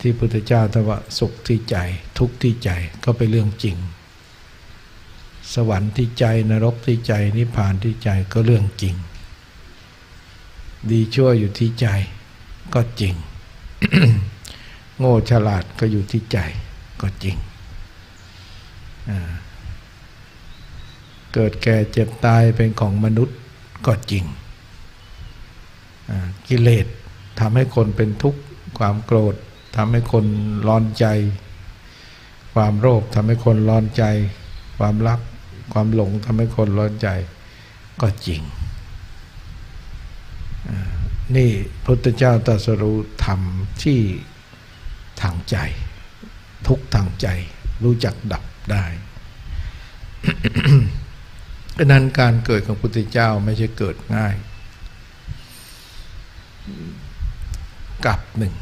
ที่พุทธเจ้าตรัสว่าสุขที่ใจ ทุกข์ที่ใจก็เป็นเรื่องจริง สวรรค์ที่ใจนรกที่ใจนิพพานที่ใจก็เรื่องจริง ดีชั่วอยู่ที่ใจก็จริง โง่ฉลาดก็อยู่ที่ใจก็จริง เกิดแก่เจ็บตายเป็นของมนุษย์ก็จริง กิเลสทำให้คนเป็นทุกข์ความโกรธ ทำให้คนร้อนใจ ความโลภทำให้คนร้อนใจ ความรัก ความหลงทำให้คนร้อนใจ ก็จริง นี่พุทธเจ้าตรัสรู้ธรรมที่ทางใจ ทุกทางใจ รู้จักดับได้ดังนั้นการเกิดของพุทธเจ้าไม่ใช่เกิดง่าย กับหนึ่ง